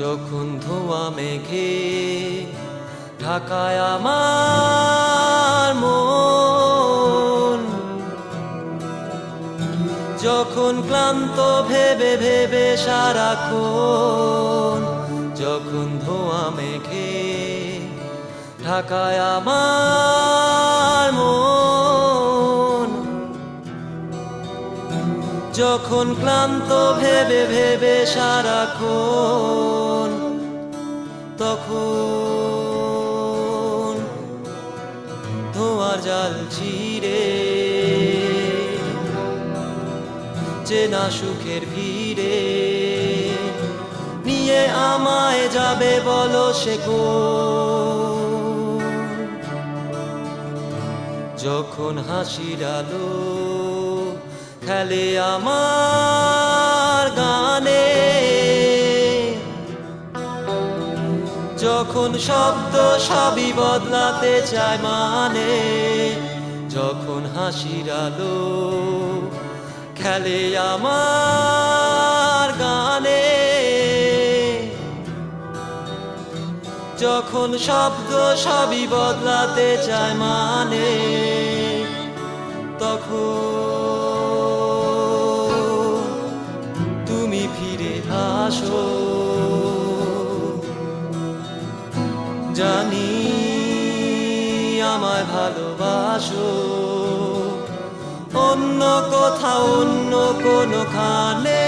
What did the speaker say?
যখন ধোয়া মেঘে ঢাকায় আমার মন, যখন ক্লান্ত ভেবে ভেবে সারাক্ষণ, যখন ধোয়া মেঘে ঢাকায় আমার যখন ক্লান্ত, ভেবে ভেবে সারা সারাক্ষণ, তখন ধোঁয়ার জাল চিরে চেনা সুখের ভিড়ে নিয়ে আমায় যাবে বলো সে? যখন হাসির আলো খেলে আমার গানে। যখন শব্দ সবই বদলাতে চায় মানে যখন হাসির আলো খেলে আমার গানে। যখন শব্দ সবই বদলাতে চায় মানে তখন জানি আমায় ভালোবাসো। অন্য কোথাও অন্য কোনো খানে